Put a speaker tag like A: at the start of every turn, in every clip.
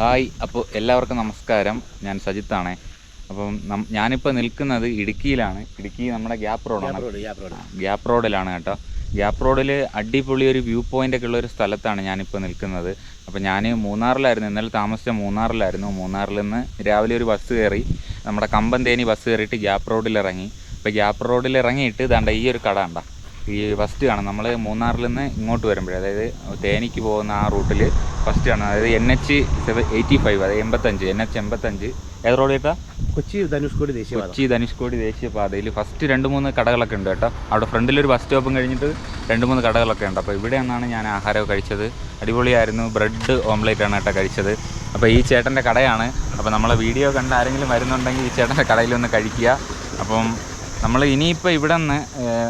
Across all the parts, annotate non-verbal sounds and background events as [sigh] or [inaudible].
A: Hi. അപ്പോൾ എല്ലാവർക്കും നമസ്കാരം. ഞാൻ സജിത്താണേ. അപ്പം ഞാനിപ്പോൾ നിൽക്കുന്നത് ഇടുക്കിയിലാണ്. ഇടുക്കി നമ്മുടെ ഗ്യാപ്പ് റോഡാണ്. ഗ്യാപ്പ് റോഡിലാണ് കേട്ടോ. ഗ്യാപ്പ് റോഡിൽ അടിപൊളി ഒരു വ്യൂ പോയിന്റ് ഒക്കെ ഉള്ള ഒരു സ്ഥലത്താണ് ഞാനിപ്പോൾ നിൽക്കുന്നത്. അപ്പോൾ ഞാൻ മൂന്നാറിലായിരുന്നു. ഇന്നലെ താമസിച്ച മൂന്നാറിലായിരുന്നു. മൂന്നാറിൽ നിന്ന് രാവിലെ ഒരു ബസ് കയറി നമ്മുടെ കമ്പന്തേനി ബസ് കയറിയിട്ട് ഗ്യാപ്പ് റോഡിൽ ഇറങ്ങി അപ്പോൾ ഗ്യാപ്പ് റോഡിൽ ഇറങ്ങിയിട്ട് ദാണ്ട ഈ ഒരു കട കണ്ട. ഈ ഫസ്റ്റ് കാണാം. നമ്മൾ മൂന്നാറിൽ നിന്ന് ഇങ്ങോട്ട് വരുമ്പോൾ അതായത് തേനിക്ക് പോകുന്ന ആ റൂട്ടിൽ ഫസ്റ്റ് കാണാം. അതായത് N H seven eighty five അതായത് എൺപത്തഞ്ച് എൻ എച്ച് എൺപത്തഞ്ച്. ഏത് റോഡ് കേട്ടാ
B: കൊച്ചി ധനുഷ്കോടി ദേശീയ
A: കൊച്ചി ധനുഷ്കോടി ദേശീയപാതയിൽ ഫസ്റ്റ് രണ്ട് മൂന്ന് കടകളൊക്കെ ഉണ്ട് കേട്ടോ. അവിടെ ഫ്രണ്ടിലൊരു ബസ് സ്റ്റോപ്പും കഴിഞ്ഞിട്ട് രണ്ട് മൂന്ന് കടകളൊക്കെ ഉണ്ട്. അപ്പോൾ ഇവിടെ നിന്നാണ് ഞാൻ ആഹാരമൊക്കെ കഴിച്ചത്. അടിപൊളിയായിരുന്നു. ബ്രെഡ് ഓംലേറ്റ് ആണ് കേട്ടോ കഴിച്ചത്. അപ്പോൾ ഈ ചേട്ടന്റെ കടയാണ്. അപ്പോൾ നമ്മളെ വീഡിയോ കണ്ട ആരെങ്കിലും വരുന്നുണ്ടെങ്കിൽ ഈ ചേട്ടന്റെ കടയിൽ ഒന്ന് കഴിക്കുക. അപ്പം നമ്മൾ ഇനിയിപ്പോൾ ഇവിടെ നിന്ന്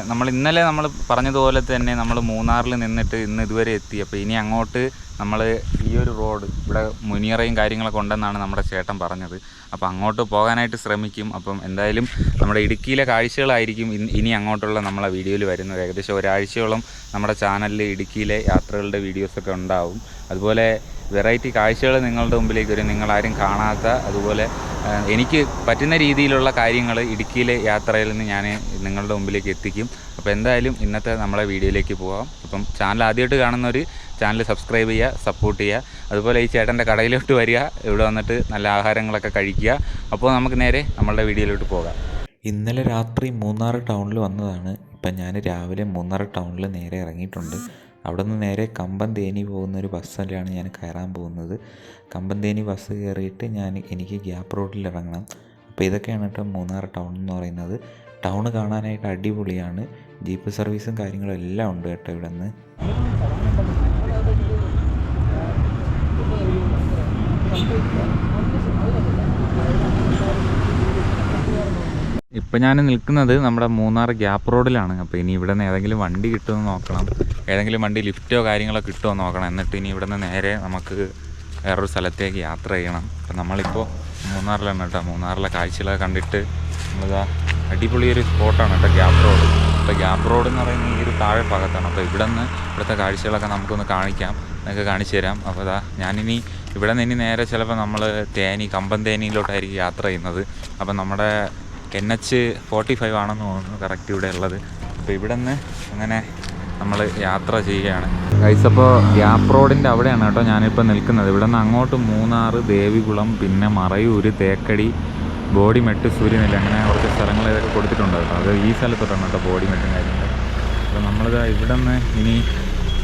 A: നമ്മൾ ഇന്നലെ നമ്മൾ പറഞ്ഞതുപോലെ തന്നെ നമ്മൾ മൂന്നാറിൽ നിന്നിട്ട് ഇന്ന് ഇതുവരെ എത്തി. അപ്പോൾ ഇനി അങ്ങോട്ട് നമ്മൾ ഈ ഒരു റോഡ് ഇവിടെ മുനിയറയും കാര്യങ്ങളൊക്കെ ഉണ്ടെന്നാണ് നമ്മുടെ ചേട്ടൻ പറഞ്ഞത്. അപ്പോൾ അങ്ങോട്ട് പോകാനായിട്ട് ശ്രമിക്കും. അപ്പം എന്തായാലും നമ്മുടെ ഇടുക്കിയിലെ കാഴ്ചകളായിരിക്കും ഇനി അങ്ങോട്ടുള്ള നമ്മളെ വീഡിയോയിൽ വരുന്നത്. ഏകദേശം ഒരാഴ്ചയോളം നമ്മുടെ ചാനലിൽ ഇടുക്കിയിലെ യാത്രകളുടെ വീഡിയോസൊക്കെ ഉണ്ടാവും. അതുപോലെ വെറൈറ്റി കാഴ്ചകൾ നിങ്ങളുടെ മുമ്പിലേക്ക് വരും. നിങ്ങളാരും കാണാത്ത അതുപോലെ എനിക്ക് പറ്റുന്ന രീതിയിലുള്ള കാര്യങ്ങൾ ഇടുക്കിയിലെ യാത്രയിൽ നിന്ന് ഞാൻ നിങ്ങളുടെ മുമ്പിലേക്ക് എത്തിക്കും. അപ്പോൾ എന്തായാലും ഇന്നത്തെ നമ്മളെ വീഡിയോയിലേക്ക് പോകാം അപ്പം ചാനൽ ആദ്യമായിട്ട് കാണുന്നവർ ചാനൽ സബ്സ്ക്രൈബ് ചെയ്യുക സപ്പോർട്ട് ചെയ്യുക. അതുപോലെ ഈ ചേട്ടന്റെ കടയിലോട്ട് വരിക ഇവിടെ വന്നിട്ട് നല്ല ആഹാരങ്ങളൊക്കെ കഴിക്കുക. അപ്പോൾ നമുക്ക് നേരെ നമ്മളുടെ വീഡിയോയിലോട്ട് പോകാം.
C: ഇന്നലെ രാത്രി മൂന്നാർ ടൗണിൽ വന്നതാണ്. ഇപ്പം ഞാൻ രാവിലെ മൂന്നാർ ടൗണിൽ നേരെ ഇറങ്ങിയിട്ടുണ്ട്. അവിടെ നിന്ന് നേരെ കമ്പന്തേനി പോകുന്ന ഒരു ബസ്സിലാണ് ഞാൻ കയറാൻ പോകുന്നത്. കമ്പന്തേനി ബസ് കയറിയിട്ട് ഞാൻ എനിക്ക് ഗ്യാപ്പ് റോഡിൽ ഇറങ്ങണം. അപ്പോൾ ഇതൊക്കെയാണ് കേട്ടോ മൂന്നാർ ടൗൺ എന്ന് പറയുന്നത്. ടൗൺ കാണാനായിട്ട് അടിപൊളിയാണ്. ജീപ്പ് സർവീസും കാര്യങ്ങളും എല്ലാം ഉണ്ട് കേട്ടോ ഇവിടെ നിന്ന്
A: ഇപ്പം ഞാൻ നിൽക്കുന്നത് നമ്മുടെ മൂന്നാർ ഗ്യാപ്പ് റോഡിലാണ്. അപ്പോൾ ഇനി ഇവിടെ നിന്ന് ഏതെങ്കിലും വണ്ടി കിട്ടുമെന്ന് നോക്കണം. ഏതെങ്കിലും വണ്ടി ലിഫ്റ്റോ കാര്യങ്ങളോ കിട്ടുമോ നോക്കണം. എന്നിട്ട് ഇനി ഇവിടെ നിന്ന് നേരെ നമുക്ക് വേറൊരു സ്ഥലത്തേക്ക് യാത്ര ചെയ്യണം. അപ്പം നമ്മളിപ്പോൾ മൂന്നാറിലാണ് കേട്ടോ. മൂന്നാറിലെ കാഴ്ചകളൊക്കെ കണ്ടിട്ട് നമ്മളിതാ അടിപൊളി ഒരു സ്പോട്ടാണ് കേട്ടോ ഗ്യാപ്പ് റോഡ്. അപ്പോൾ ഗ്യാപ്പ് റോഡ് എന്ന് പറയുന്നത് ഈ ഒരു താഴെ ഭാഗത്താണ്. അപ്പോൾ ഇവിടെ നിന്ന് ഇവിടുത്തെ കാഴ്ചകളൊക്കെ നമുക്കൊന്ന് കാണിക്കാം. നിങ്ങൾക്ക് കാണിച്ചു തരാം. അപ്പോൾ ഇതാ ഞാനിനി ഇവിടെ നിന്ന് ഇനി നേരെ ചിലപ്പോൾ നമ്മൾ തേനി കമ്പം തേനിയിലോട്ടായിരിക്കും യാത്ര ചെയ്യുന്നത്. അപ്പം നമ്മുടെ എൻ എച്ച് ഫോർട്ടി ഫൈവ് ആണെന്ന് തോന്നുന്നു കറക്റ്റ് ഇവിടെ ഉള്ളത്. അപ്പോൾ ഇവിടെ നിന്ന് അങ്ങനെ നമ്മൾ യാത്ര ചെയ്യുകയാണ്. അപ്പോൾ ഗ്യാപ്പ് റോഡിന്റെ അവിടെയാണ് കേട്ടോ ഞാനിപ്പോൾ നിൽക്കുന്നത്. ഇവിടെ നിന്ന് അങ്ങോട്ട് മൂന്നാർ ദേവികുളം പിന്നെ മറയൂർ തേക്കടി ബോഡിമെട്ട് സൂര്യനില്ല അങ്ങനെ കുറച്ച് സ്ഥലങ്ങൾ ഇതൊക്കെ കൊടുത്തിട്ടുണ്ട് അത് ഈ സ്ഥലത്തോട്ടാണ് കേട്ടോ ബോഡിമെട്ടും കാര്യങ്ങൾ അപ്പോൾ നമ്മളിത് ഇവിടെ നിന്ന് ഇനി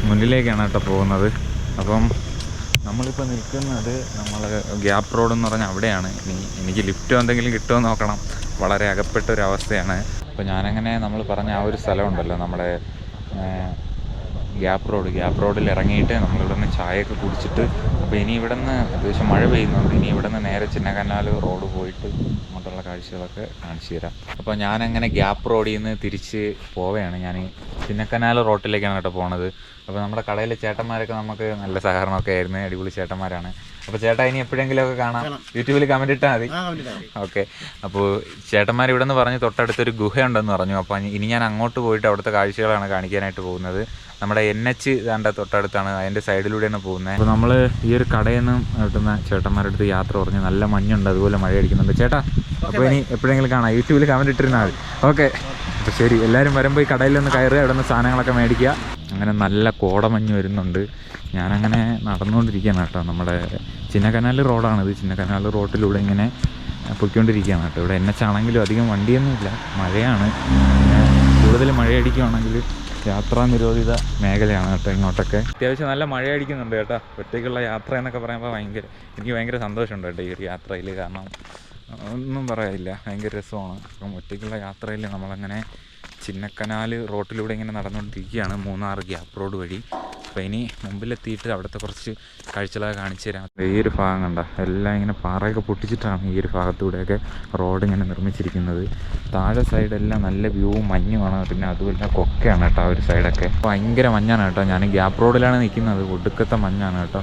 A: മുന്നിലേക്കാണ് കേട്ടോ പോകുന്നത്. അപ്പം നമ്മളിപ്പോൾ നിൽക്കുന്നത് നമ്മൾ ഗ്യാപ്പ് റോഡ് എന്ന് പറഞ്ഞാൽ അവിടെയാണ്. ഇനി എനിക്ക് ലിഫ്റ്റോ എന്തെങ്കിലും കിട്ടുമോ നോക്കണം. വളരെ അകപ്പെട്ട ഒരു അവസ്ഥയാണ് അപ്പോൾ ഞാനങ്ങനെ നമ്മൾ പറഞ്ഞ ആ ഒരു സ്ഥലമുണ്ടല്ലോ നമ്മുടെ ഗ്യാപ്പ് റോഡ്. ഗ്യാപ്പ് റോഡിൽ ഇറങ്ങിയിട്ട് നമ്മളിവിടെ നിന്ന് ചായയൊക്കെ കുടിച്ചിട്ട് അപ്പോൾ ഇനി ഇവിടെ നിന്ന് അത്യാവശ്യം മഴ പെയ്യുന്നുണ്ട്. ഇനി ഇവിടെ നിന്ന് നേരെ ചിന്നക്കനാൽ റോഡ് പോയിട്ട് അങ്ങോട്ടുള്ള കാഴ്ചകളൊക്കെ കാണിച്ചു തരാം. അപ്പോൾ ഞാനങ്ങനെ ഗ്യാപ്പ് റോഡിൽ നിന്ന് തിരിച്ച് പോവുകയാണ്. ഞാൻ ചിന്നക്കനാൽ റോട്ടിലേക്കാണ് കേട്ടോ പോണത്. അപ്പോൾ നമ്മുടെ കടയിലെ ചേട്ടന്മാരൊക്കെ നമുക്ക് നല്ല സഹകരണമൊക്കെ ആയിരുന്നു. അടിപൊളി ചേട്ടന്മാരാണ്. അപ്പോൾ ചേട്ടാ ഇനി എപ്പോഴെങ്കിലും ഒക്കെ കാണാം. യൂട്യൂബിൽ കമന്റ് ഇട്ടാൽ മതി. ഓക്കെ. അപ്പോൾ ചേട്ടന്മാർ ഇവിടെ നിന്ന് പറഞ്ഞ് തൊട്ടടുത്തൊരു ഗുഹയുണ്ടെന്ന് പറഞ്ഞു. അപ്പോൾ ഇനി ഞാൻ അങ്ങോട്ട് പോയിട്ട് അവിടുത്തെ കാഴ്ചകളാണ് കാണിക്കാനായിട്ട് പോകുന്നത്. നമ്മുടെ എൻ എച്ച് ഇതാണ്ട തൊട്ടടുത്താണ്. അതിന്റെ സൈഡിലൂടെയാണ് പോകുന്നത് അപ്പോൾ നമ്മൾ ഈ ഒരു കടയിൽ നിന്ന് കിട്ടുന്ന ചേട്ടന്മാരുടെ അടുത്ത് യാത്ര പറഞ്ഞ് നല്ല മഞ്ഞുണ്ട് അതുപോലെ മഴ അടിക്കുന്നുണ്ട്. ചേട്ടാ അപ്പോൾ ഇനി എപ്പോഴെങ്കിലും കാണാം. യൂട്യൂബിൽ കമന്റ് ഇട്ടിരുന്നാൽ മതി. ഓക്കെ. അപ്പോൾ ശരി എല്ലാവരും വരുമ്പോൾ ഈ കടയിൽ നിന്ന് കയറുക അവിടെ നിന്ന് സാധനങ്ങളൊക്കെ മേടിക്കുക. അങ്ങനെ നല്ല കോടമഞ്ഞ് വരുന്നുണ്ട്. ഞാനങ്ങനെ നടന്നുകൊണ്ടിരിക്കുകയാണ് കേട്ടോ. നമ്മുടെ ചിന്നക്കനാൽ ഇത്. ചിന്നക്കനാൽ റോഡിലൂടെ ഇങ്ങനെ പൊയ്ക്കൊണ്ടിരിക്കുകയാണ് കേട്ടോ. ഇവിടെ എൻ എച്ച് ആണെങ്കിലും അധികം വണ്ടിയൊന്നുമില്ല. മഴയാണ്. കൂടുതൽ മഴയടിക്കുകയാണെങ്കിൽ യാത്രാ നിരോധിത മേഖലയാണ് കേട്ടോ ഇങ്ങോട്ടൊക്കെ. അത്യാവശ്യം നല്ല മഴ അടിക്കുന്നുണ്ട് കേട്ടോ. ഒറ്റയ്ക്കുള്ള യാത്ര എന്നൊക്കെ പറയുമ്പോൾ ഭയങ്കര എനിക്ക് ഭയങ്കര സന്തോഷമുണ്ട് കേട്ടോ ഈ ഒരു യാത്രയിൽ കാരണം ഒന്നും പറയാനില്ല. ഭയങ്കര രസമാണ്. അപ്പം ഒറ്റയ്ക്കുള്ള യാത്രയിൽ നമ്മളങ്ങനെ ചിന്നക്കനാൽ റോട്ടിലൂടെ ഇങ്ങനെ നടന്നുകൊണ്ടിരിക്കുകയാണ് മൂന്നാർ ഗ്യാപ്പ് റോഡ് വഴി. അപ്പോൾ ഇനി മുമ്പിലെത്തിയിട്ട് അവിടുത്തെ കുറച്ച് കാഴ്ചകളൊക്കെ കാണിച്ചു തരാം. ഈ ഒരു ഭാഗം കണ്ട എല്ലാം ഇങ്ങനെ പാറയൊക്കെ പൊട്ടിച്ചിട്ടാണ് ഈ ഒരു ഭാഗത്തൂടെയൊക്കെ റോഡ് ഇങ്ങനെ നിർമ്മിച്ചിരിക്കുന്നത്. താഴെ സൈഡെല്ലാം നല്ല വ്യൂവും മഞ്ഞുമാണ് പിന്നെ അതുമല്ല കൊക്കയാണ് കേട്ടോ ആ ഒരു സൈഡൊക്കെ. ഭയങ്കര മഞ്ഞാണ് കേട്ടോ. ഞാൻ ഗ്യാപ്പ് റോഡിലാണ് നിൽക്കുന്നത്. ഒടുക്കത്തെ മഞ്ഞാണ് കേട്ടോ.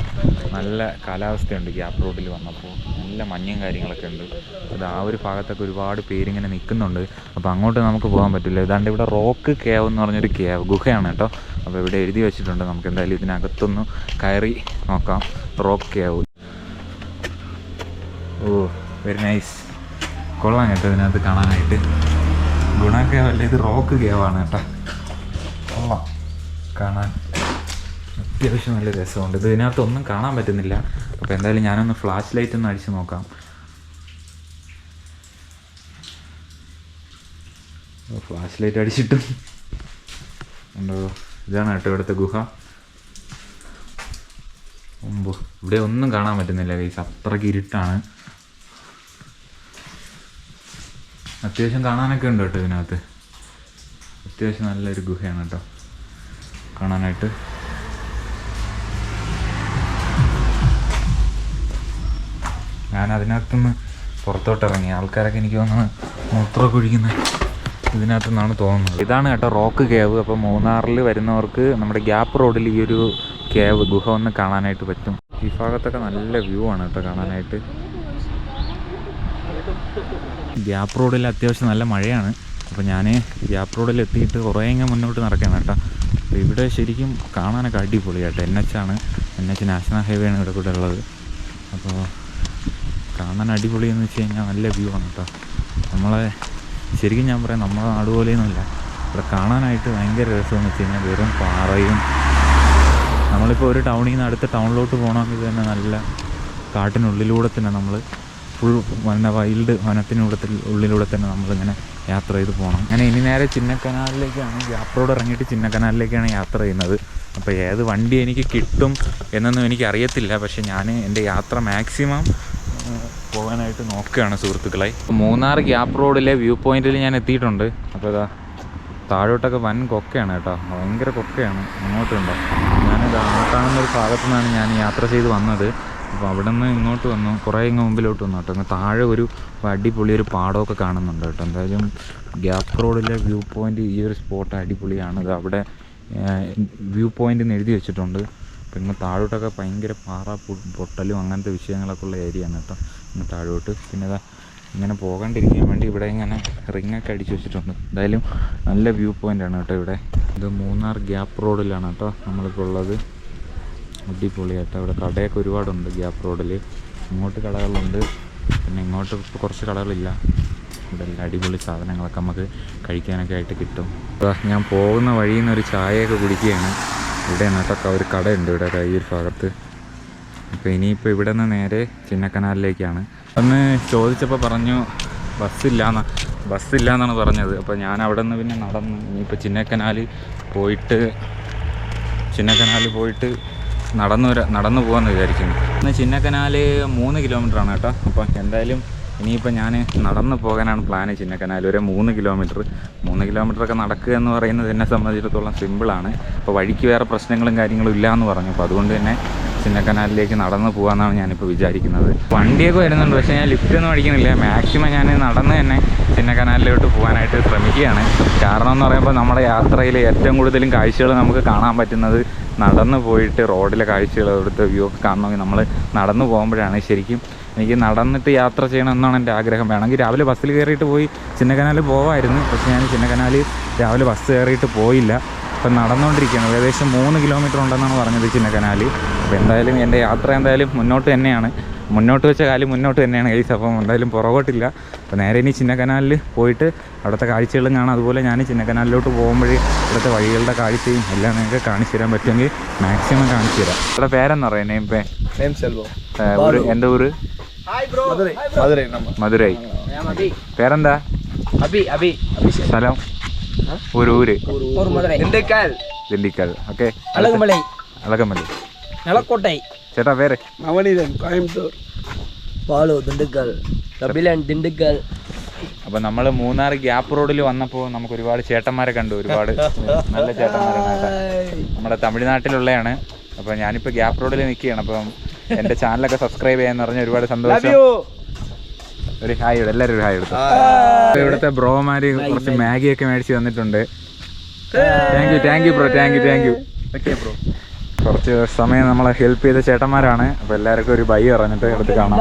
A: നല്ല കാലാവസ്ഥയുണ്ട് ഗ്യാപ്പ് റോഡിൽ വന്നപ്പോൾ. നല്ല മഞ്ഞും കാര്യങ്ങളൊക്കെ ഉണ്ട്. അത് ആ ഒരു ഭാഗത്തൊക്കെ ഒരുപാട് പേരിങ്ങനെ നിൽക്കുന്നുണ്ട്. അപ്പോൾ അങ്ങോട്ട് നമുക്ക് പോകാൻ പറ്റില്ല. ഇതാണ്ട് ഇവിടെ റോക്ക് കേവ് എന്ന് പറഞ്ഞൊരു കേവ് ഗുഹയാണ് കേട്ടോ. അപ്പോൾ ഇവിടെ എഴുതി വെച്ചിട്ടുണ്ട്. നമുക്ക് എന്തായാലും ഇതിനകത്തൊന്ന് കയറി നോക്കാം. Rock cave. ഓ വെരി നൈസ് കൊള്ളാം കേട്ടോ ഇതിനകത്ത് കാണാനായിട്ട്. ഗുണ കേവല്ല ഇത് റോക്ക് കേവാണ് കേട്ടോ. കൊള്ളാം. കാണാൻ അത്യാവശ്യം നല്ല രസമുണ്ട്. ഇത് ഇതിനകത്തൊന്നും കാണാൻ പറ്റുന്നില്ല. അപ്പോൾ എന്തായാലും ഞാനൊന്ന് ഫ്ലാഷ് ലൈറ്റ് ഒന്ന് അടിച്ച് നോക്കാം. ഫ്ലാഷ് ലൈറ്റ് അടിച്ചിട്ടും. ഉണ്ടോ? ഇതാണ് കേട്ടോ ഇവിടുത്തെ ഗുഹ. ഇവിടെ ഒന്നും കാണാൻ പറ്റുന്നില്ല കൈസ് അത്രയ്ക്ക് ഇരുട്ടാണ്. അത്യാവശ്യം കാണാനൊക്കെ ഉണ്ട് കേട്ടോ ഇതിനകത്ത്. അത്യാവശ്യം നല്ലൊരു ഗുഹയാണ് കേട്ടോ. കാണാനായിട്ട്. ഞാൻ അതിനകത്തുനിന്ന് പുറത്തോട്ട് ഇറങ്ങി ആൾക്കാരൊക്കെ എനിക്ക് തോന്നുന്നു മൂത്രമൊക്കെ ഒഴിക്കുന്ന. ഇതിനകത്തു നിന്നാണ് തോന്നുന്നത്. ഇതാണ് കേട്ടോ റോക്ക് കേവ് അപ്പോൾ മൂന്നാറിൽ വരുന്നവർക്ക് നമ്മുടെ ഗ്യാപ്പ് റോഡിൽ ഈ ഒരു കേവ് ഗുഹ ഒന്ന് കാണാനായിട്ട് പറ്റും. ഈ ഭാഗത്തൊക്കെ നല്ല വ്യൂ ആണ് കേട്ടോ കാണാനായിട്ട്. ഗ്യാപ്പ് റോഡിൽ അത്യാവശ്യം നല്ല മഴയാണ്. അപ്പോൾ ഞാൻ ഗ്യാപ്പ് റോഡിൽ എത്തിയിട്ട് കുറേ ഇങ്ങനെ മുന്നോട്ട് നടക്കുകയാണ് കേട്ടോ. അപ്പോൾ ഇവിടെ ശരിക്കും കാണാനൊക്കെ അടിപൊളിയാട്ടോ എൻ എച്ച് ആണ്. എൻ എച്ച് നാഷണൽ ഹൈവേ ആണ് ഇവിടെ കൂടെ ഉള്ളത്. അപ്പോൾ കാണാൻ അടിപൊളി എന്ന് വെച്ച് കഴിഞ്ഞാൽ നല്ല വ്യൂ ആണ് കേട്ടോ. നമ്മളെ ശരിക്കും ഞാൻ പറയാം നമ്മുടെ നാട് പോലെയൊന്നുമില്ല. ഇവിടെ കാണാനായിട്ട് ഭയങ്കര രസമെന്ന് വെച്ച് കഴിഞ്ഞാൽ വെറും പാറയും. നമ്മളിപ്പോൾ ഒരു ടൗണിൽ നിന്ന് അടുത്ത ടൗണിലോട്ട് പോകണമെങ്കിൽ തന്നെ നല്ല കാട്ടിനുള്ളിലൂടെ തന്നെ നമ്മൾ ഫുൾ വന വൈൽഡ് വനത്തിനൂടെ ഉള്ളിലൂടെ തന്നെ നമ്മളിങ്ങനെ യാത്ര ചെയ്ത് പോകണം അങ്ങനെ ഇനി നേരെ ചിന്നക്കനാലിലേക്കാണ് റോഡ് ഇറങ്ങിയിട്ട് ചിന്നക്കനാലിലേക്കാണ് യാത്ര ചെയ്യുന്നത്. അപ്പോൾ ഏത് വണ്ടി എനിക്ക് കിട്ടും എന്നൊന്നും എനിക്ക് അറിയത്തില്ല പക്ഷേ ഞാൻ എന്റെ യാത്ര മാക്സിമം പോകാനായിട്ട് നോക്കുകയാണ് സുഹൃത്തുക്കളെ. മൂന്നാർ ഗ്യാപ്പ് റോഡിലെ വ്യൂ പോയിന്റിൽ ഞാൻ എത്തിയിട്ടുണ്ട്. അപ്പോൾ ഇതാ താഴോട്ടൊക്കെ വൻ കൊക്കയാണ് കേട്ടോ. ഭയങ്കര കൊക്കയാണ്. അങ്ങോട്ടുണ്ടോ ഞാനിത് ആ കാണുന്ന ഒരു ഭാഗത്തു നിന്നാണ് ഞാൻ യാത്ര ചെയ്ത് വന്നത്. അപ്പോൾ അവിടെ നിന്ന് ഇങ്ങോട്ട് വന്നു. കുറേ ഇങ്ങ് മുമ്പിലോട്ട് വന്നു കേട്ടോ. അങ്ങ് താഴെ ഒരു അടിപൊളി ഒരു പാടമൊക്കെ കാണുന്നുണ്ട് കേട്ടോ. എന്തായാലും ഗ്യാപ്പ് റോഡിലെ വ്യൂ പോയിന്റ് ഈ ഒരു സ്പോട്ട് അടിപൊളിയാണ്. ഇത് അവിടെ വ്യൂ പോയിന്റ് എന്ന് എഴുതി വെച്ചിട്ടുണ്ട്. പിന്നെ താഴോട്ടൊക്കെ ഭയങ്കര പാറ പൊട്ടലും അങ്ങനത്തെ വിഷയങ്ങളൊക്കെ ഉള്ള ഏരിയ ആണ് കേട്ടോ. താഴോട്ട് പിന്നെ ഇതാ ഇങ്ങനെ പോകാണ്ടിരിക്കാൻ വേണ്ടി ഇവിടെ ഇങ്ങനെ റിങ്ങൊക്കെ അടിച്ചു വെച്ചിട്ടുണ്ട്. എന്തായാലും നല്ല വ്യൂ പോയിന്റാണ് കേട്ടോ ഇവിടെ. ഇത് മൂന്നാർ ഗ്യാപ്പ് റോഡിലാണ് കേട്ടോ നമ്മളിപ്പോൾ ഉള്ളത്. അടിപൊളിയായിട്ട് ഇവിടെ കടയൊക്കെ ഒരുപാടുണ്ട് ഗ്യാപ്പ് റോഡിൽ ഇങ്ങോട്ട് കടകളുണ്ട്. പിന്നെ ഇങ്ങോട്ട് ഇപ്പോൾ കുറച്ച് കടകളില്ല. ഇവിടെ അടിപൊളി സാധനങ്ങളൊക്കെ നമുക്ക് കഴിക്കാനൊക്കെ ആയിട്ട് കിട്ടും. ഞാൻ പോകുന്ന വഴിയിൽ നിന്ന് ഒരു ചായയൊക്കെ കുടിക്കുകയാണ്. ഇവിടെ കേട്ടോ ഒരു കടയുണ്ട് ഇവിടെ ഈ ഒരു ഭാഗത്ത്. അപ്പോൾ ഇനിയിപ്പോൾ ഇവിടെ നിന്ന് നേരെ ചിന്നക്കനാലിലേക്കാണ്. അന്ന് ചോദിച്ചപ്പോൾ പറഞ്ഞു ബസ്സില്ലാന്ന് ബസ്സില്ല എന്നാണ് പറഞ്ഞത്. അപ്പോൾ ഞാൻ അവിടെ നിന്ന് പിന്നെ നടന്ന്. ഇനിയിപ്പോൾ ചിന്നക്കനാൽ പോയിട്ട് ചിന്നക്കനാൽ പോയിട്ട് നടന്നു നടന്നു പോകാമെന്ന് വിചാരിക്കുന്നു. ഇന്ന് ചിന്നക്കനാൽ മൂന്ന് കിലോമീറ്റർ ആണ് കേട്ടോ. അപ്പോൾ എന്തായാലും ഇനിയിപ്പോൾ ഞാൻ നടന്നു പോകാനാണ് പ്ലാൻ ചിന്നക്കനാൽ ഒരു മൂന്ന് കിലോമീറ്റർ. മൂന്ന് കിലോമീറ്റർ ഒക്കെ നടക്കുക എന്ന് പറയുന്നത് എന്നെ സംബന്ധിച്ചിടത്തോളം സിമ്പിളാണ് അപ്പോൾ വഴിക്ക് വേറെ പ്രശ്നങ്ങളും കാര്യങ്ങളും ഇല്ല എന്ന് പറഞ്ഞു. അപ്പോൾ അതുകൊണ്ട് തന്നെ ചിന്നക്കനാലിലേക്ക് നടന്ന് പോകാമെന്നാണ് ഞാനിപ്പോൾ വിചാരിക്കുന്നത്. വണ്ടിയൊക്കെ വരുന്നുണ്ട് പക്ഷേ ഞാൻ ലിഫ്റ്റ് ഒന്നും അടിക്കുന്നില്ല മാക്സിമം ഞാൻ നടന്ന് തന്നെ ചിന്നക്കനാലിലോട്ട് പോകാനായിട്ട് ശ്രമിക്കുകയാണ്. കാരണം എന്ന് പറയുമ്പോൾ നമ്മുടെ യാത്രയിൽ ഏറ്റവും കൂടുതലും കാഴ്ചകൾ നമുക്ക് കാണാൻ പറ്റുന്നത് നടന്നു പോയിട്ട് റോഡിലെ കാഴ്ചകൾ അവിടുത്തെ വ്യൂ ഒക്കെ കാണണമെങ്കിൽ നമ്മൾ നടന്നു പോകുമ്പോഴാണ്. ശരിക്കും എനിക്ക് നടന്നിട്ട് യാത്ര ചെയ്യണം എന്നാണ് എന്റെ ആഗ്രഹം. വേണമെങ്കിൽ രാവിലെ ബസ്സിൽ കയറിയിട്ട് പോയി ചിന്നക്കനാലിൽ പോവായിരുന്നു. പക്ഷേ ഞാൻ ചിന്നക്കനാലിൽ രാവിലെ ബസ് കയറിയിട്ട് പോയില്ല. ഇപ്പം നടന്നുകൊണ്ടിരിക്കുകയാണ്. ഏകദേശം മൂന്ന് കിലോമീറ്റർ ഉണ്ടെന്നാണ് പറഞ്ഞത് ചിന്നക്കനാല്. അപ്പോൾ എന്തായാലും എന്റെ യാത്ര എന്തായാലും മുന്നോട്ട് തന്നെയാണ്. മുന്നോട്ട് വെച്ച കാലം മുന്നോട്ട് തന്നെയാണ് ഗൈസ് അപ്പം എന്തായാലും പുറകോട്ടില്ല. അപ്പോൾ നേരെ ഇനി ചിന്നക്കനാലിൽ പോയിട്ട് അവിടുത്തെ കാഴ്ചകളും കാണാം. അതുപോലെ ഞാൻ ചിന്നക്കനാലിലോട്ട് പോകുമ്പോഴേ ഇവിടുത്തെ വഴികളുടെ കാഴ്ചയും എല്ലാം നിങ്ങൾക്ക് കാണിച്ചു തരാൻ പറ്റുമെങ്കിൽ മാക്സിമം കാണിച്ചു തരാം. ഇവിടെ പേരെന്ന് പറയാം നെയിം പേ?
B: നെയിം സെൽവോ
A: ഒരു എന്റെ ഊര്? മധുരൈ. പേരെന്താ?
D: അബി അബി.
A: സ്ഥലം? ഒരു ഊര്. ദിണ്ടിക്കൽ. ഓക്കെ.
D: അളകമലൈ.
A: അളകമലൈ.
D: நிலக்கோட்டை
A: ചേട്ടാ പേര്
B: நவநீதன் கோயம்புத்தூர்
D: பாலு திண்டுக்கல் கபிலன் திண்டுக்கல்
A: അപ്പോൾ നമ്മൾ മൂന്നാർ ഗ്യാപ്പ് റോഡിൽ വന്നപ്പോൾ നമുക്ക് ഒരുപാട് ചേട്ടന്മാരെ കണ്ടു ഒരുപാട് നല്ല ചേട്ടന്മാരാണ് കേട്ടോ. നമ്മുടെ തമിഴ്നാട്ടിലുള്ളതാണ് അപ്പോൾ ഞാനിപ്പോൾ ഗ്യാപ്പ് റോഡിൽ നിൽക്കുകയാണ് അപ്പം എൻ്റെ ചാനലൊക്കെ സബ്സ്ക്രൈബ് ചെയ്യാന്ന് പറഞ്ഞ ഒരുപാട് സന്തോഷം ഒരു ഹായ് ഇടും എല്ലാവരും ഒരു ഹായ് എടുത്തു ഇപ്പൊ ഇവിടുത്തെ ബ്രോമാര് കുറച്ച് മാഗി ഒക്കെ മേടിച്ച് തന്നിട്ടുണ്ട് thank you thank you bro thank you thank you
B: okay bro
A: കുറച്ച് സമയം നമ്മളെ ഹെൽപ്പ് ചെയ്ത ചേട്ടന്മാരാണ്. അപ്പോൾ എല്ലാവർക്കും ഒരു ബൈ പറഞ്ഞിട്ട് എടുത്ത് കാണാം.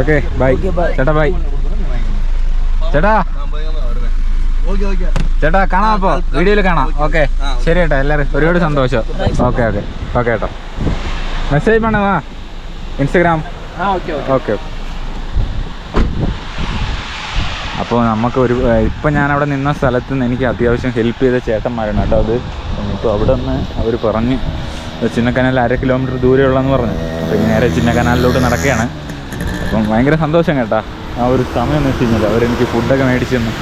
A: ഓക്കെ ബൈ ചേട്ടാ ബൈ ചേട്ടാ. ചേട്ടാ കാണാം അപ്പോ. വീഡിയോയിൽ കാണാം. ഓക്കെ ശരി ഏട്ടാ എല്ലാവരും ഒരുപാട് സന്തോഷം. ഓക്കെ ഓക്കെ ഓക്കെ ഏട്ടാ. മെസ്സേജ് പണവാ ഇൻസ്റ്റഗ്രാം
D: ഓക്കെ
A: ഓക്കെ അപ്പോൾ നമുക്ക് ഒരു ഇപ്പം ഞാൻ അവിടെ നിന്ന സ്ഥലത്ത് നിന്ന് എനിക്ക് അത്യാവശ്യം ഹെൽപ്പ് ചെയ്ത ചേട്ടന്മാരാണ് കേട്ടോ അത്. ഇപ്പോൾ അവിടെ നിന്ന് അവർ പറഞ്ഞ് ചിന്നക്കനാൽ അര കിലോമീറ്റർ ദൂരെയുള്ളതെന്ന് പറഞ്ഞു. അപ്പോൾ ഇനി നേരെ ചിന്നക്കനാലിലോട്ട് നടക്കുകയാണ്. അപ്പം ഭയങ്കര സന്തോഷം കേട്ടാ. ആ ഒരു സമയം എന്ന് വെച്ച് കഴിഞ്ഞാൽ അവരെനിക്ക് ഫുഡൊക്കെ മേടിച്ച് തന്നു.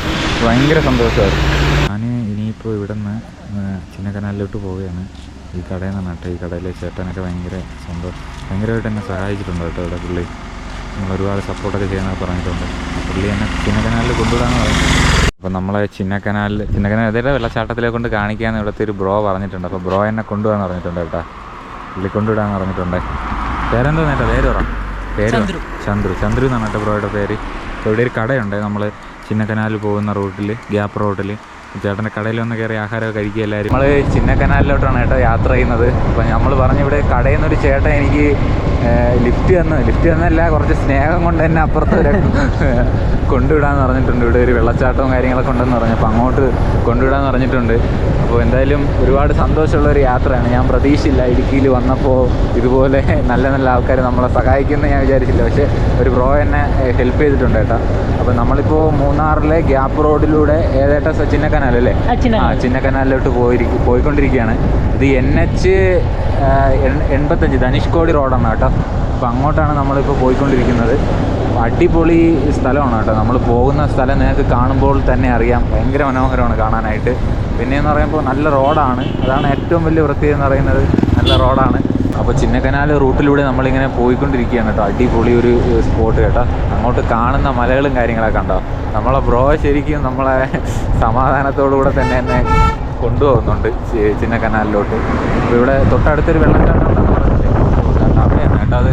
A: ഭയങ്കര സന്തോഷമായിരുന്നു. ഞാൻ ഇനിയിപ്പോൾ ഇവിടെ നിന്ന് ചിന്നക്കനാലിലോട്ട് പോവുകയാണ്. ഈ കടയിൽ നിന്നാണ് കേട്ടോ. ഈ കടയിലെ ചേട്ടനൊക്കെ ഭയങ്കര സന്തോഷം ഭയങ്കരമായിട്ട് എന്നെ സഹായിച്ചിട്ടുണ്ട് കേട്ടോ ഇവിടെ പുള്ളി. നമ്മൾ ഒരുപാട് സപ്പോർട്ടൊക്കെ ചെയ്യുന്നതൊക്കെ പറഞ്ഞിട്ടുണ്ട്. പുള്ളി എന്നെ ചിന്നക്കനാലിൽ കൊണ്ടുവിടാന്ന് പറഞ്ഞു അപ്പോൾ നമ്മളെ ചിന്നക്കനാലിൽ ചിന്നക്കനാൽ അതേ വെള്ളച്ചാട്ടത്തിലെ കൊണ്ട് കാണിക്കാമെന്ന് ഇവിടുത്തെ ഒരു ബ്രോ പറഞ്ഞിട്ടുണ്ട്. അപ്പോൾ ബ്രോ എന്നെ കൊണ്ടുപോകാന്ന് പറഞ്ഞിട്ടുണ്ട് കേട്ടോ. പുള്ളി കൊണ്ടുവിടാന്ന് പറഞ്ഞിട്ടുണ്ട്. പേരെന്താ നേട്ടാ? പേര് പറ. പേര്. ചന്ദ്രു. ചന്ദ്രു. എന്നാണ് കേട്ടോ ബ്രോയുടെ പേര്. അപ്പോൾ ഇവിടെ ഒരു കടയുണ്ട്. നമ്മൾ ചിന്നക്കനാലിൽ പോകുന്ന റൂട്ടിൽ ഗ്യാപ്പ് റോഡിൽ ചേട്ടന്റെ കടയിൽ വന്ന് കയറി ആഹാരമൊക്കെ കഴിക്കുക എല്ലാവരും. നമ്മൾ ചിന്നക്കനാലിലോട്ടാണ് കേട്ടോ യാത്ര ചെയ്യുന്നത്. അപ്പോൾ നമ്മൾ പറഞ്ഞ ഇവിടെ കടയിൽ നിന്നൊരു ചേട്ടൻ എനിക്ക് ലിഫ്റ്റ് തന്നു. ലിഫ്റ്റ് തന്നല്ല കുറച്ച് സ്നേഹം കൊണ്ട് തന്നെ അപ്പുറത്ത് വരെ [laughs] കൊണ്ടുവിടാന്ന് പറഞ്ഞിട്ടുണ്ട്. ഇവിടെ ഒരു വെള്ളച്ചാട്ടവും കാര്യങ്ങളൊക്കെ ഉണ്ടെന്ന് പറഞ്ഞു. അപ്പോൾ അങ്ങോട്ട് കൊണ്ടുവിടാന്ന് പറഞ്ഞിട്ടുണ്ട്. അപ്പോൾ എന്തായാലും ഒരുപാട് സന്തോഷമുള്ള ഒരു യാത്രയാണ്. ഞാൻ പ്രതീക്ഷയില്ല ഇടുക്കിയിൽ വന്നപ്പോൾ ഇതുപോലെ നല്ല നല്ല ആൾക്കാർ നമ്മളെ സഹായിക്കുമെന്ന് ഞാൻ വിചാരിച്ചില്ല. പക്ഷേ ഒരു ബ്രോ എന്നെ ഹെൽപ്പ് ചെയ്തിട്ടുണ്ട് കേട്ടോ. അപ്പോൾ നമ്മളിപ്പോൾ മൂന്നാറിലെ ഗ്യാപ്പ് റോഡിലൂടെ ഏതേട്ടാ? ചിന്നക്കനാലല്ലേ ആ ചിന്നക്കനാലിലോട്ട് പോയിരിക്കും പോയിക്കൊണ്ടിരിക്കുകയാണ്. ഇത് എൻ എച്ച് എൺപത്തഞ്ച് ധനുഷ്കോടി റോഡാണ് കേട്ടോ. അപ്പോൾ അങ്ങോട്ടാണ് നമ്മളിപ്പോൾ പോയിക്കൊണ്ടിരിക്കുന്നത്. അടിപൊളി സ്ഥലമാണ് കേട്ടോ. നമ്മൾ പോകുന്ന സ്ഥലം നിങ്ങൾക്ക് കാണുമ്പോൾ തന്നെ അറിയാം. ഭയങ്കര മനോഹരമാണ് കാണാനായിട്ട്. പിന്നെയെന്ന് പറയുമ്പോൾ നല്ല റോഡാണ്. അതാണ് ഏറ്റവും വലിയ വൃത്തി എന്ന് പറയുന്നത്. നല്ല റോഡാണ്. അപ്പോൾ ചിന്നക്കനാൽ റൂട്ടിലൂടെ നമ്മളിങ്ങനെ പോയിക്കൊണ്ടിരിക്കുകയാണ് കേട്ടോ. അടിപൊളി ഒരു സ്പോട്ട് കേട്ടോ. അങ്ങോട്ട് കാണുന്ന മലകളും കാര്യങ്ങളൊക്കെ ഉണ്ടോ നമ്മളെ ബ്രോ ശരിക്കും നമ്മളെ സമാധാനത്തോടുകൂടെ തന്നെ എന്നെ കൊണ്ടുപോകുന്നുണ്ട് ചിന്നക്കനാലിലോട്ട്. അപ്പോൾ ഇവിടെ തൊട്ടടുത്തൊരു വെള്ളച്ചാട്ടം ഉണ്ടെന്ന് പറഞ്ഞില്ലേ അതുകൊണ്ട് അവിടെയാണ് കേട്ടോ അത്.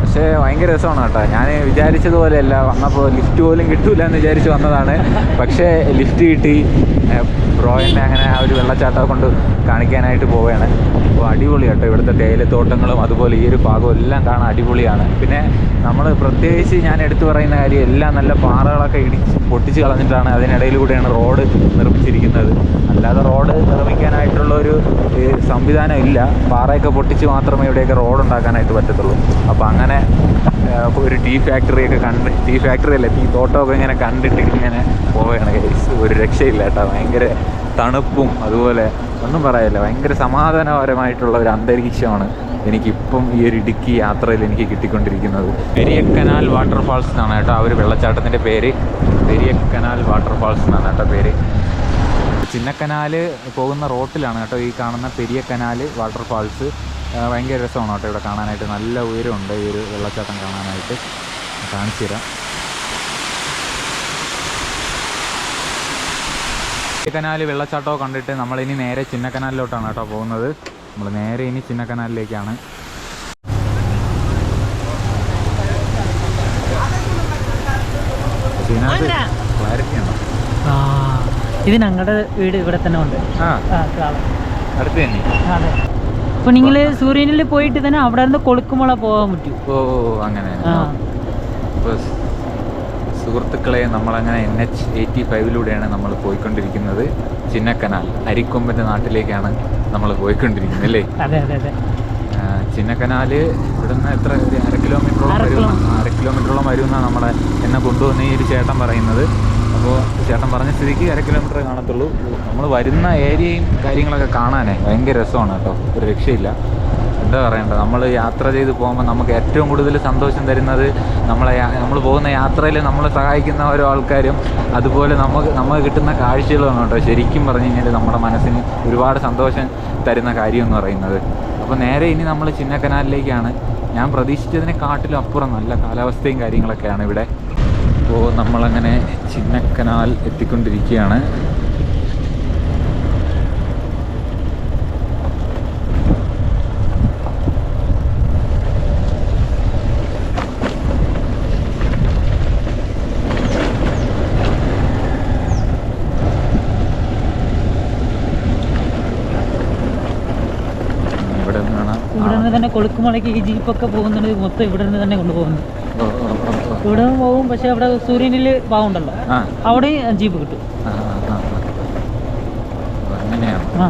A: പക്ഷേ ഭയങ്കര രസമാണ് കേട്ടോ. ഞാൻ വിചാരിച്ചതുപോലെയല്ല വന്നപ്പോൾ ലിഫ്റ്റ് പോലും കിട്ടൂല എന്ന് വിചാരിച്ച് വന്നതാണ്. പക്ഷേ ലിഫ്റ്റ് കിട്ടി. ബ്രോ എന്നെ അങ്ങനെ ആ ഒരു വെള്ളച്ചാട്ടം കൊണ്ട് കാണിക്കാനായിട്ട് പോവുകയാണ്. അപ്പോൾ അടിപൊളി കേട്ടോ ഇവിടുത്തെ തേയിലത്തോട്ടങ്ങളും അതുപോലെ ഈ ഒരു ഭാഗവും എല്ലാം കാണാൻ അടിപൊളിയാണ്. പിന്നെ നമ്മൾ പ്രത്യേകിച്ച് ഞാൻ എടുത്തു പറയുന്ന കാര്യം എല്ലാം നല്ല പാറകളൊക്കെ ഇടിച്ച് പൊട്ടിച്ച് കളഞ്ഞിട്ടാണ് അതിനിടയിലൂടെയാണ് റോഡ് നിർമ്മിച്ചിരിക്കുന്നത്. അല്ലാതെ റോഡ് നിർമ്മിക്കാനായിട്ടുള്ള ഒരു സംവിധാനം ഇല്ല പാറയൊക്കെ പൊട്ടിച്ച് മാത്രമേ ഇവിടെയൊക്കെ റോഡ് ഉണ്ടാക്കാനായിട്ട് പറ്റത്തുള്ളൂ. അപ്പോൾ അങ്ങനെ ഒരു ടീ ഫാക്ടറിയൊക്കെ കണ്ട് ടീ ഫാക്ടറി അല്ലേ ടീ തോട്ടമൊക്കെ ഇങ്ങനെ കണ്ടിട്ട് ഇങ്ങനെ പോവുകയാണ് guys. ഒരു രക്ഷയില്ല കേട്ടോ. ഭയങ്കര തണുപ്പും അതുപോലെ ഒന്നും പറയല്ല ഭയങ്കര സമാധാനപരമായിട്ടുള്ള ഒരു അന്തരീക്ഷമാണ് എനിക്കിപ്പം ഈ ഒരു ഇടുക്കി യാത്രയിൽ എനിക്ക് കിട്ടിക്കൊണ്ടിരിക്കുന്നത്. പെരിയ കനാൽ വാട്ടർഫാൾസ് എന്നാണ് കേട്ടോ. ആ ഒരു വെള്ളച്ചാട്ടത്തിന്റെ പേര്. പെരിയ കനാൽ വാട്ടർഫാൾസ് എന്നാണ് കേട്ടോ പേര്. ചിന്നക്കനാല് പോകുന്ന റോട്ടിലാണ് കേട്ടോ ഈ കാണുന്ന പെരിയ കനാല് വാട്ടർഫാൾസ് ഭയങ്കര രസമാണ് കേട്ടോ ഇവിടെ കാണാനായിട്ട്. നല്ല ഉയരമുണ്ട് ഈ ഒരു വെള്ളച്ചാട്ടം കാണാനായിട്ട്. കാണിച്ചു തരാം കനാല് വെള്ളച്ചാട്ടമോ കണ്ടിട്ട് നമ്മളിനി നേരെ ചിന്നക്കനാലിലോട്ടാണ് കേട്ടോ പോകുന്നത്. നമ്മൾ നേരെ ഇനി ചിന്നക്കനാലിലേക്കാണ്. ഇതിനകത്ത്
E: ഇത് ഞങ്ങളുടെ വീട് ഇവിടെ തന്നെ ഉണ്ട്.
A: അടുത്ത് തന്നെ.
E: അതെ. അപ്പൊ നിങ്ങൾ സൂര്യനിൽ പോയിട്ട് തന്നെ അവിടെ നിന്ന് കൊളുക്കുമുള പോകാൻ പറ്റും.
A: ഓ അങ്ങനെ സുഹൃത്തുക്കളെ നമ്മളങ്ങനെ എൻ എച്ച് എയ്റ്റി ഫൈവിലൂടെയാണ് നമ്മൾ പോയിക്കൊണ്ടിരിക്കുന്നത്. ചിന്നക്കനാൽ അരിക്കൊമ്പന്റെ നാട്ടിലേക്കാണ് നമ്മൾ പോയിക്കൊണ്ടിരിക്കുന്നത് അല്ലേ?
E: അതെ അതെ അതെ.
A: ചിന്നക്കനാല് ഇവിടുന്ന് എത്ര അര കിലോമീറ്ററോളം വരും അര കിലോമീറ്ററോളം വരും എന്നാണ് നമ്മളെ എന്നെ കൊണ്ടുവന്ന ഈ ഒരു ചേട്ടൻ പറയുന്നത്. അപ്പോൾ ചേട്ടൻ പറഞ്ഞ സ്ഥിതിക്ക് അര കിലോമീറ്റർ കാണത്തുള്ളൂ. നമ്മൾ വരുന്ന ഏരിയയും കാര്യങ്ങളൊക്കെ കാണാനേ ഭയങ്കര രസമാണ് കേട്ടോ. ഒരു രക്ഷയില്ല. എന്താ പറയേണ്ടത് നമ്മൾ യാത്ര ചെയ്ത് പോകുമ്പോൾ നമുക്ക് ഏറ്റവും കൂടുതൽ സന്തോഷം തരുന്നത് നമ്മളെ നമ്മൾ പോകുന്ന യാത്രയിൽ നമ്മളെ സഹായിക്കുന്ന ഓരോ ആൾക്കാരും അതുപോലെ നമുക്ക് നമുക്ക് കിട്ടുന്ന കാഴ്ചകളാണ് കേട്ടോ. ശരിക്കും പറഞ്ഞു കഴിഞ്ഞാൽ നമ്മുടെ മനസ്സിന് ഒരുപാട് സന്തോഷം തരുന്ന കാര്യം എന്ന് പറയുന്നത്. അപ്പോൾ നേരെ ഇനി നമ്മൾ ചിന്നക്കനാലിലേക്കാണ്. ഞാൻ പ്രതീക്ഷിച്ചതിനെക്കാട്ടിലും അപ്പുറം നല്ല കാലാവസ്ഥയും കാര്യങ്ങളൊക്കെയാണ് ഇവിടെ. അപ്പോൾ നമ്മളങ്ങനെ ചിന്നക്കനാൽ എത്തിക്കൊണ്ടിരിക്കുകയാണ് ഇവിടെ
E: നിന്ന് തന്നെ ഈ ജീപ്പൊക്കെ പോകുന്നത് മൊത്തം ഇവിടെ നിന്ന് തന്നെ കൊണ്ടുപോകുന്നു. ഇവിടെ നിന്ന് പോകും പക്ഷെ അവിടെ സൂര്യനിൽ
A: ആ.
E: അവിടെ ജീപ്പ് കിട്ടും.
A: അങ്ങനെയാണ്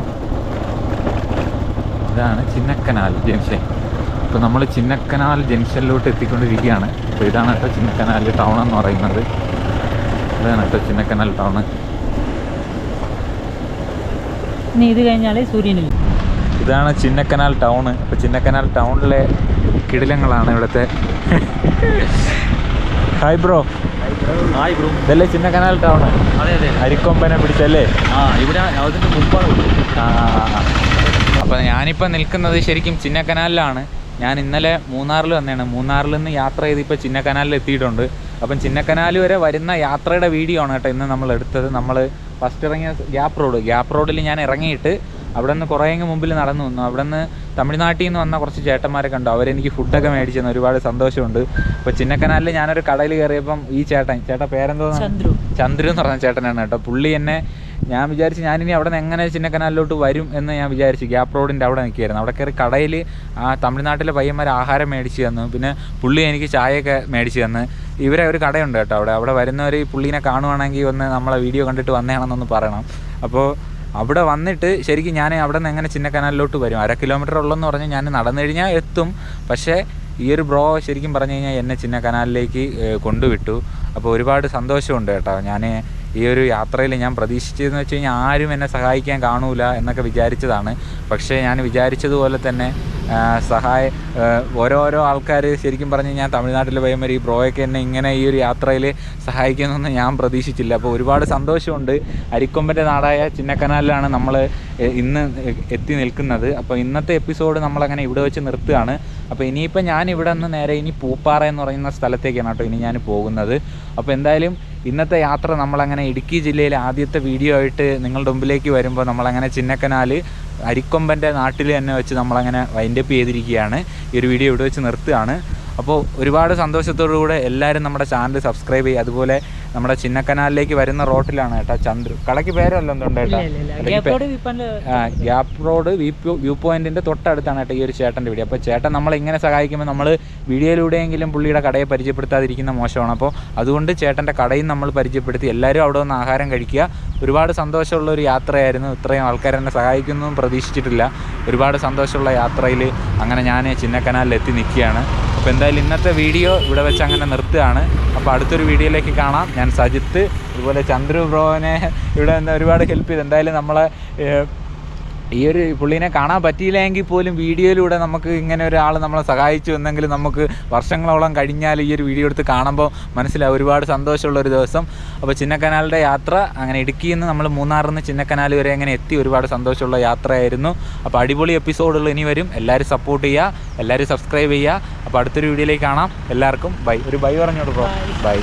A: ഇതാണ് ചിന്നക്കനാൽ ജംഗ്ഷൻ. ഇപ്പോൾ നമ്മൾ ചിന്നക്കനാൽ ജംഗ്ഷനിലോട്ട് എത്തിക്കൊണ്ടിരിക്കുകയാണ്. അപ്പോൾ ഇതാണ് കേട്ടോ ചിന്നക്കനാൽ ടൗൺ എന്ന് പറയുന്നത്. ഇതാണ് കേട്ടോ ചിന്നക്കനാൽ ടൗൺ.
E: ഇനി ഇത് കഴിഞ്ഞാൽ സൂര്യനിൽ
A: ഇതാണ് ചിന്നക്കനാൽ ടൗൺ. അപ്പോൾ ചിന്നക്കനാൽ ടൗണിലെ കിടിലങ്ങളാണ് ഇവിടുത്തെ. ഹായ് ബ്രോ
F: ഹായ് ബ്രോ
A: ഇതല്ലേ ചിന്ന കനാൽ ടൗൺ
F: അതെ അതെ
A: അരിക്കൊമ്പനെ പിടിച്ചല്ലേ?
F: ആ ഇവിടെ അതിന്റെ മുമ്പാണ്
A: അപ്പോൾ ഞാനിപ്പോൾ നിൽക്കുന്നത് ശരിക്കും ചിന്ന കനാലിലാണ് ഞാൻ ഇന്നലെ മൂന്നാറിൽ വന്നതാണ്. മൂന്നാറിൽ നിന്ന് യാത്ര ചെയ്ത് ഇപ്പോൾ ചിന്നക്കനാലിൽ എത്തിയിട്ടുണ്ട്. അപ്പം ചിന്നക്കനാൽ വരെ വരുന്ന യാത്രയുടെ വീഡിയോ ആണ് കേട്ടോ ഇന്ന് നമ്മൾ എടുത്തത്. നമ്മൾ ഫസ്റ്റ് ഇറങ്ങിയ ഗ്യാപ്പ് റോഡ് ഗ്യാപ്പ് റോഡിൽ ഞാൻ ഇറങ്ങിയിട്ട് അവിടെ നിന്ന് കുറേ അങ്ങ് മുമ്പിൽ നടന്നു വന്നു. അവിടെ നിന്ന് തമിഴ്നാട്ടിൽ നിന്ന് വന്ന കുറച്ച് ചേട്ടന്മാരെ കണ്ടു. അവരെനിക്ക് ഫുഡൊക്കെ മേടിച്ചു തന്നു ഒരുപാട് സന്തോഷമുണ്ട്. അപ്പൊ ചിന്നക്കനാലിൽ ഞാനൊരു കടയിൽ കയറിയപ്പം ഈ ചേട്ടൻ ചേട്ടൻ പേരെന്തോ
E: ചന്ദ്രു.
A: ചന്ദ്രു എന്ന് പറഞ്ഞ ചേട്ടനാണ് കേട്ടോ. പുള്ളി എന്നെ ഞാൻ വിചാരിച്ചു ഞാനിനി അവിടെ നിന്ന് എങ്ങനെ ചിന്നക്കനാലിലോട്ട് വരും എന്ന് ഞാൻ വിചാരിച്ചു. ഗ്യാപ്പ് റോഡിന്റെ അവിടെ നിൽക്കുകയായിരുന്നു. അവിടെ കയറി കടയിൽ ആ തമിഴ്നാട്ടിലെ പയ്യന്മാർ ആഹാരം മേടിച്ച് തന്നു. പിന്നെ പുള്ളി എനിക്ക് ചായയൊക്കെ മേടിച്ച് തന്നു. ഇവരെ ഒരു കടയുണ്ട് കേട്ടോ അവിടെ. അവിടെ വരുന്നവർ ഈ പുള്ളീനെ കാണുവാണെങ്കിൽ ഒന്ന് നമ്മളെ വീഡിയോ കണ്ടിട്ട് വന്നേണമെന്നൊന്ന് പറയണം. അപ്പോൾ അവിടെ വന്നിട്ട് ശരിക്കും ഞാൻ അവിടെ നിന്ന് എങ്ങനെ ചിന്നക്കനാലിലോട്ട് വരും? അര കിലോമീറ്റർ ഉള്ളെന്ന് പറഞ്ഞാൽ ഞാൻ നടന്നു കഴിഞ്ഞാൽ എത്തും. പക്ഷേ ഈ ഒരു ബ്രോ ശരിക്കും പറഞ്ഞു കഴിഞ്ഞാൽ എന്നെ ചിന്ന കനാലിലേക്ക് കൊണ്ടുവിട്ടു. അപ്പോൾ ഒരുപാട് സന്തോഷമുണ്ട് കേട്ടോ. ഞാൻ ഈ ഒരു യാത്രയിൽ ഞാൻ പ്രതീക്ഷിച്ചതെന്ന് വെച്ച് കഴിഞ്ഞാൽ ആരും എന്നെ സഹായിക്കാൻ കാണൂല എന്നൊക്കെ വിചാരിച്ചതാണ്. പക്ഷേ ഞാൻ വിചാരിച്ചതുപോലെ തന്നെ സഹായ ഓരോരോ ആൾക്കാർ ശരിക്കും പറഞ്ഞു ഞാൻ തമിഴ്നാട്ടിൽ പയ്യന്മാർ ഈ ബ്രോയൊക്കെ എന്നെ ഇങ്ങനെ ഈ ഒരു യാത്രയിൽ സഹായിക്കുമെന്നൊന്നും ഞാൻ പ്രതീക്ഷിച്ചില്ല. അപ്പോൾ ഒരുപാട് സന്തോഷമുണ്ട്. അരിക്കൊമ്പന്റെ നാടായ ചിന്നക്കനാലിലാണ് നമ്മൾ ഇന്ന് എത്തി നിൽക്കുന്നത്. അപ്പോൾ ഇന്നത്തെ എപ്പിസോഡ് നമ്മളങ്ങനെ ഇവിടെ വെച്ച് നിർത്തുകയാണ്. അപ്പോൾ ഇനിയിപ്പോൾ ഞാൻ ഇവിടെ നിന്ന് നേരെ ഇനി പൂപ്പാറ എന്ന് പറയുന്ന സ്ഥലത്തേക്കാണ് കേട്ടോ ഇനി ഞാൻ പോകുന്നത്. അപ്പോൾ എന്തായാലും ഇന്നത്തെ യാത്ര നമ്മളങ്ങനെ ഇടുക്കി ജില്ലയിലെ ആദ്യത്തെ വീഡിയോ ആയിട്ട് നിങ്ങളുടെ മുമ്പിലേക്ക് വരുമ്പോൾ നമ്മളങ്ങനെ ചിന്നക്കനാൽ അരിക്കൊമ്പന്റെ നാട്ടിൽ തന്നെ വെച്ച് നമ്മളങ്ങനെ വൈൻഡപ്പ് ചെയ്തിരിക്കുകയാണ്. ഈ ഒരു വീഡിയോ ഇവിടെ വെച്ച് നിർത്തുകയാണ്. അപ്പോൾ ഒരുപാട് സന്തോഷത്തോടു കൂടെ എല്ലാവരും നമ്മുടെ ചാനൽ സബ്സ്ക്രൈബ് ചെയ്യുക അതുപോലെ നമ്മുടെ ചിന്നക്കനാലിലേക്ക് വരുന്ന റോട്ടിലാണ് കേട്ടോ ചന്ദ്രു. കടയ്ക്ക് പേരല്ല എന്തുണ്ട് gap gap road view view പോയിന്റിന്റെ തൊട്ടടുത്താണ് കേട്ടോ ഈ ഒരു ചേട്ടന്റെ വീഡിയോ അപ്പോൾ ചേട്ടൻ നമ്മളെ ഇങ്ങനെ സഹായിക്കുമ്പോൾ നമ്മൾ വീഡിയോയിലൂടെയെങ്കിലും പുള്ളിയുടെ കടയെ പരിചയപ്പെടുത്താതിരിക്കുന്ന മോശമാണ്. അപ്പോൾ അതുകൊണ്ട് ചേട്ടന്റെ കടയും നമ്മൾ പരിചയപ്പെടുത്തി എല്ലാവരും അവിടെ വന്ന് ആഹാരം കഴിക്കുക. ഒരുപാട് സന്തോഷമുള്ള ഒരു യാത്രയായിരുന്നു. ഇത്രയും ആൾക്കാർ എന്നെ സഹായിക്കുന്നതും പ്രതീക്ഷിച്ചിട്ടില്ല. ഒരുപാട് സന്തോഷമുള്ള യാത്രയിൽ അങ്ങനെ ഞാൻ ചിന്നക്കനാലിൽ എത്തി നിൽക്കുകയാണ്. അപ്പോൾ എന്തായാലും ഇന്നത്തെ വീഡിയോ ഇവിടെ വെച്ച് അങ്ങനെ നിർത്തുകയാണ്. അപ്പോൾ അടുത്തൊരു വീഡിയോയിലേക്ക് കാണാം. ഞാൻ സജിത്ത് അതുപോലെ ചന്ദ്രു ബ്രോനെ ഇവിടെ നിന്ന് ഒരുപാട് ഹെൽപ്പ് ചെയ്ത്. എന്തായാലും നമ്മളെ ഈ ഒരു പുള്ളീനെ കാണാൻ പറ്റിയില്ലെങ്കിൽ പോലും വീഡിയോയിലൂടെ നമുക്ക് ഇങ്ങനെ ഒരാൾ നമ്മളെ സഹായിച്ചു എന്നെങ്കിൽ നമുക്ക് വർഷങ്ങളോളം കഴിഞ്ഞാൽ ഈ ഒരു വീഡിയോ എടുത്ത് കാണുമ്പോൾ മനസ്സിലാവും. ഒരുപാട് സന്തോഷമുള്ള ഒരു ദിവസം. അപ്പോൾ ചിന്നക്കനാലിന്റെ യാത്ര അങ്ങനെ ഇടുക്കിയിൽ നിന്ന് നമ്മൾ മൂന്നാറിൽ നിന്ന് ചിന്നക്കനാൽ വരെ അങ്ങനെ എത്തി. ഒരുപാട് സന്തോഷമുള്ള യാത്രയായിരുന്നു. അപ്പോൾ അടിപൊളി എപ്പിസോഡുകൾ ഇനി വരും. എല്ലാവരും സപ്പോർട്ട് ചെയ്യുക. എല്ലാവരും സബ്സ്ക്രൈബ് ചെയ്യുക. അപ്പോൾ അടുത്തൊരു വീഡിയോയിലേക്ക് കാണാം. എല്ലാവർക്കും ബൈ ഒരു ബൈ പറഞ്ഞോളൂ ബ്രോ ബൈ